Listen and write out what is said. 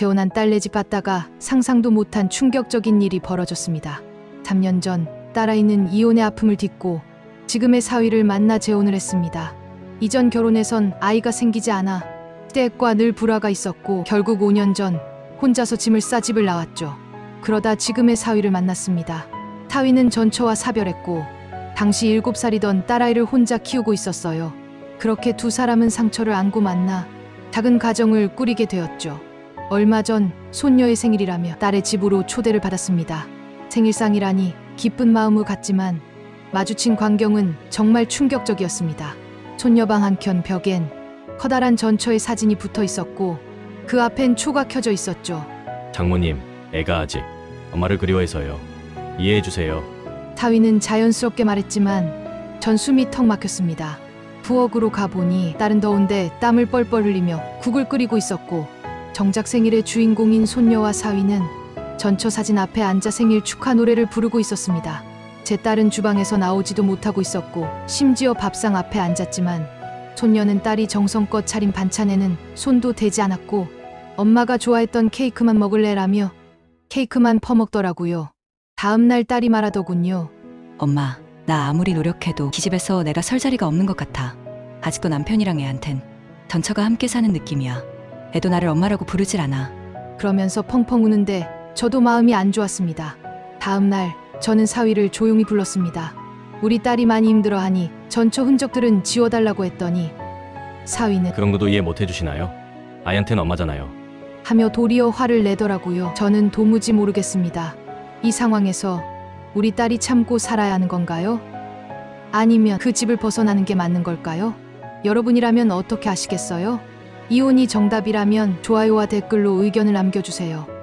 재혼한 딸네 집 갔다가 상상도 못한 충격적인 일이 벌어졌습니다. 3년 전 딸아이는 이혼의 아픔을 딛고 지금의 사위를 만나 재혼을 했습니다. 이전 결혼에선 아이가 생기지 않아 때과 늘 불화가 있었고 결국 5년 전 혼자서 짐을 싸 집을 나왔죠. 그러다 지금의 사위를 만났습니다. 사위는 전처와 사별했고 당시 7살이던 딸아이를 혼자 키우고 있었어요. 그렇게 두 사람은 상처를 안고 만나 작은 가정을 꾸리게 되었죠. 얼마 전 손녀의 생일이라며 딸의 집으로 초대를 받았습니다. 생일상이라니 기쁜 마음을 갖지만 마주친 광경은 정말 충격적이었습니다. 손녀방 한켠 벽엔 커다란 전처의 사진이 붙어 있었고 그 앞엔 초가 켜져 있었죠. 장모님, 애가 아직 엄마를 그리워해서요. 이해해 주세요. 타위는 자연스럽게 말했지만 전 숨이 턱 막혔습니다. 부엌으로 가보니 딸은 더운데 땀을 뻘뻘 흘리며 국을 끓이고 있었고 정작 생일의 주인공인 손녀와 사위는 전처 사진 앞에 앉아 생일 축하 노래를 부르고 있었습니다. 제 딸은 주방에서 나오지도 못하고 있었고 심지어 밥상 앞에 앉았지만 손녀는 딸이 정성껏 차린 반찬에는 손도 대지 않았고 엄마가 좋아했던 케이크만 먹을래라며 케이크만 퍼먹더라고요. 다음 날 딸이 말하더군요. 엄마, 나 아무리 노력해도 기집애서 내가 설 자리가 없는 것 같아. 아직도 남편이랑 애한텐 전처가 함께 사는 느낌이야. 애도 나를 엄마라고 부르질 않아. 그러면서 펑펑 우는데 저도 마음이 안 좋았습니다. 다음 날 저는 사위를 조용히 불렀습니다. 우리 딸이 많이 힘들어하니 전처 흔적들은 지워달라고 했더니 사위는 그런 것도 이해 못 해주시나요? 아이한테는 엄마잖아요. 하며 도리어 화를 내더라고요. 저는 도무지 모르겠습니다. 이 상황에서 우리 딸이 참고 살아야 하는 건가요? 아니면 그 집을 벗어나는 게 맞는 걸까요? 여러분이라면 어떻게 하시겠어요? 이혼이 정답이라면 좋아요와 댓글로 의견을 남겨주세요.